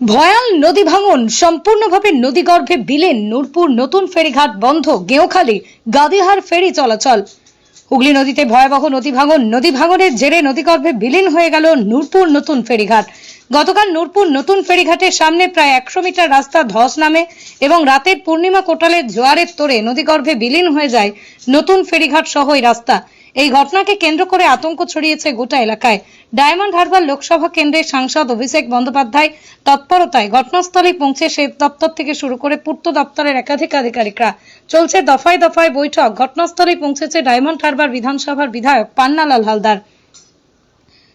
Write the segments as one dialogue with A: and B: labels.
A: ভয়াল নদী ভাঙন, সম্পূর্ণভাবে নদীগর্ভে বিলীন, নূরপুর নতুন ফেরিঘাট বন্ধ, গেঁওখালি, গাদিহার ফেরি চলাচল। হুগলি নদীতে ভয়াবহ নদী ভাঙন, নদী ভাঙনের জেরে নদীগর্ভে বিলীন হয়ে গেল নূরপুর নতুন ফেরিঘাট। গতকাল নূরপুর নতুন ফেরিঘাটের সামনে প্রায় একশো মিটার রাস্তা ধস নামে এবং রাতের পূর্ণিমা কোটালের জোয়ারের তোরে নদীগর্ভে বিলীন হয়ে যায় নতুন ফেরিঘাট সহ রাস্তা। এই ঘটনাকে কেন্দ্র করে আতঙ্ক ছড়িয়েছে গোটা এলাকায়। ডায়মন্ড হারবার লোকসভা কেন্দ্রের সাংসদ অভিষেক বন্দ্যোপাধ্যায় তৎপরতায় ঘটনাস্থলে পৌঁছে সে দপ্তর থেকে শুরু করে পূর্ত দপ্তরের একাধিক আধিকারিকরা। চলছে দফায় দফায় বৈঠক। ঘটনাস্থলে পৌঁছেছে ডায়মন্ড হারবার বিধানসভার বিধায়ক পান্নালাল হালদার।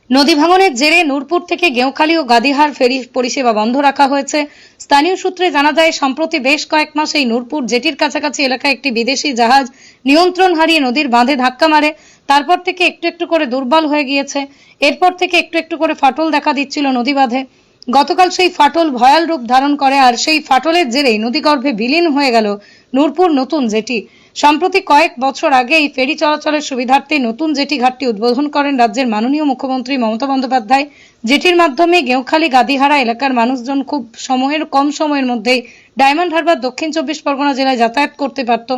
A: নদী ভাঙনের জেরে নূরপুর থেকে গেঁওখালী ও গাদিহার ফেরি পরিষেবা বন্ধ রাখা হয়েছে। স্থানীয় সূত্রে জানা যায়, সম্প্রতি বেশ কয়েক মাস এই নূরপুর জেটির কাছাকাছি এলাকায় একটি বিদেশি জাহাজ নিয়ন্ত্রণ হারিয়ে নদীর বাঁধে ধাক্কা মারে। তারপর থেকে একটু একটু করে দুর্বল হয়ে গিয়েছে। এরপর থেকে একটু একটু করে ফাটল দেখা দিচ্ছিল নদী বাঁধে। গতকাল সেই ফাটল ভয়াল রূপ ধারণ করে, আর সেই ফাটলের জেরেই নদীগর্ভে বিলীন হয়ে গেল নূরপুর নতুন জেটি। সম্প্রতি কয়েক বছর আগে এই ফেরি চলাচলের সুবিধার্থে নতুন জেটি ঘাটটি উদ্বোধন করেন রাজ্যের মাননীয় মুখ্যমন্ত্রী মমতা বন্দ্যোপাধ্যায়। জেটির মাধ্যমে গেঁওখালী গাদিহারা এলাকার মানুষজন খুব সময়ের, কম সময়ের মধ্যেই ডায়মন্ড হারবার দক্ষিণ চব্বিশ পরগনা জেলায় যাতায়াত করতে পারত।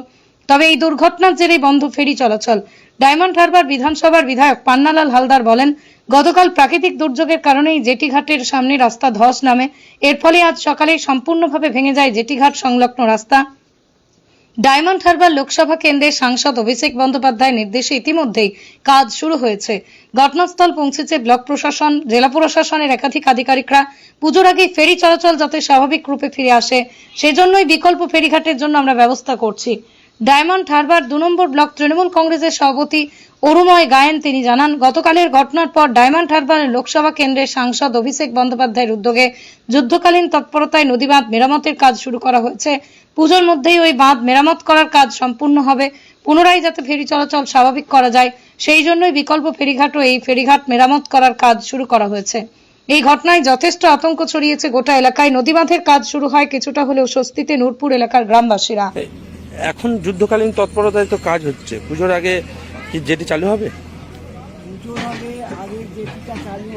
A: তবে এই দুর্ঘটনার জেরেই বন্ধ ফেরি চলাচল। ডায়মন্ড হারবার বিধানসভার বিধায়ক পান্নালাল হালদার বলেন, গতকাল প্রাকৃতিক দুর্যোগের কারণেই জেটিঘাটের সামনে রাস্তা ধস নামে। এর ফলে আজ সকালে সম্পূর্ণভাবে ভেঙে যায় জেটিঘাট সংলগ্ন রাস্তা। ডায়মন্ড হারবার লোকসভা কেন্দ্রের সাংসদ অভিষেক বন্দ্যোপাধ্যায়ের নির্দেশে ইতিমধ্যেই কাজ শুরু হয়েছে। ঘটনাস্থল পৌঁছেছে ব্লক প্রশাসন, জেলা প্রশাসনের একাধিক আধিকারিকরা। পুজোর আগেই ফেরি চলাচল যাতে স্বাভাবিক রূপে ফিরে আসে, সেজন্যই বিকল্প ফেরিঘাটের জন্য আমরা ব্যবস্থা করছি। ডায়মন্ড হারবার দু নম্বর ব্লক তৃণমূল কংগ্রেসের সভাপতি অরুময় গায়েন তিনি জানান, গতকালের ঘটনার পর ডায়মন্ড হারবার লোকসভা কেন্দ্রের সাংসদ অভিষেক বন্দ্যোপাধ্যায়ের উদ্যোগে যুদ্ধকালীন তৎপরতায় নদী বাঁধ মেরামতের কাজ শুরু করা হয়েছে। পুজোর মধ্যেই ওই বাঁধ মেরামত করার কাজ সম্পূর্ণ হবে। পুনরায় যাতে ফেরি চলাচল স্বাভাবিক করা যায়, সেই জন্যই বিকল্প ফেরিঘাট ও এই ফেরিঘাট মেরামত করার কাজ শুরু করা হয়েছে। এই ঘটনায় যথেষ্ট আতঙ্ক ছড়িয়েছে গোটা এলাকায়। নদী বাঁধের কাজ শুরু হয় কিছুটা হলেও স্বস্তিতে নূরপুর এলাকার গ্রামবাসীরা।
B: এখন যুদ্ধকালীন তৎপরতায় তো কাজ হচ্ছে পুজোর আগে কি যেটি চালু হবে
C: পুজোর আগে আগে যেটিটা চালু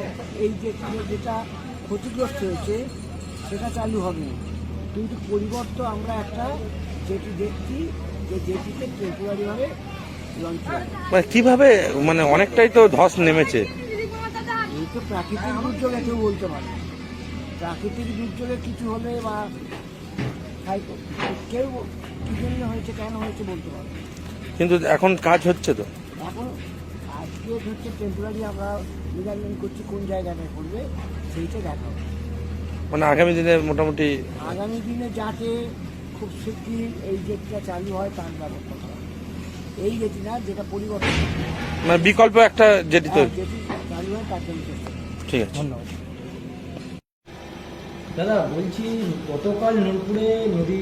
C: এই যেটি যেটা ক্ষতিগ্রস্ত হয়েছে সেটা চালু হবে। কিন্তু পরিবর্তে আমরা একটা যেটি দেখছি যে যেটিতে টেম্পোরারিভাবে
B: মানে কীভাবে মানে অনেকটাই তো ধস নেমেছে
C: এই তো প্রাকৃতিক দুর্যোগে কেউ বলতে পারে। প্রাকৃতিক দুর্যোগে কিছু হলে বা কেউ কি জন্য হয়েছে কেন হয়েছে বলতে
B: কিন্তু এখন কাজ হচ্ছে তো।
C: এখন আজকে হচ্ছে টেম্পোরারি আমরা মেজারমেন্ট করছি কোন জায়গাটায় করবে সেইটা দেখা হবে।
B: মানে আগামী দিনে মোটামুটি
C: আগামী দিনে যাতে খুব শিগগির এই গেটটা চালু হয় তার ব্যবস্থা করা এই গেটি না যেটা পরিবর্তন
B: মানে বিকল্প একটা যেটি তো
C: যেটি চালু হয় তার জন্য
B: ঠিক আছে।
C: ধন্যবাদ।
D: দাদা বলছি গতকাল নূরপুরে নদী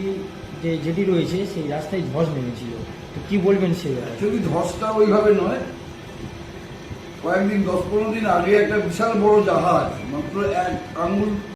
D: যে যেটি রয়েছে, সেই রাস্তায় ধস নেমেছিল। তো কি বলবেন সে
E: যদি ধসটা ওইভাবে নয়। কয়েকদিন, দশ পনেরো দিন আগে একটা বিশাল বড় জাহাজ, মাত্র এক আঙ্গুল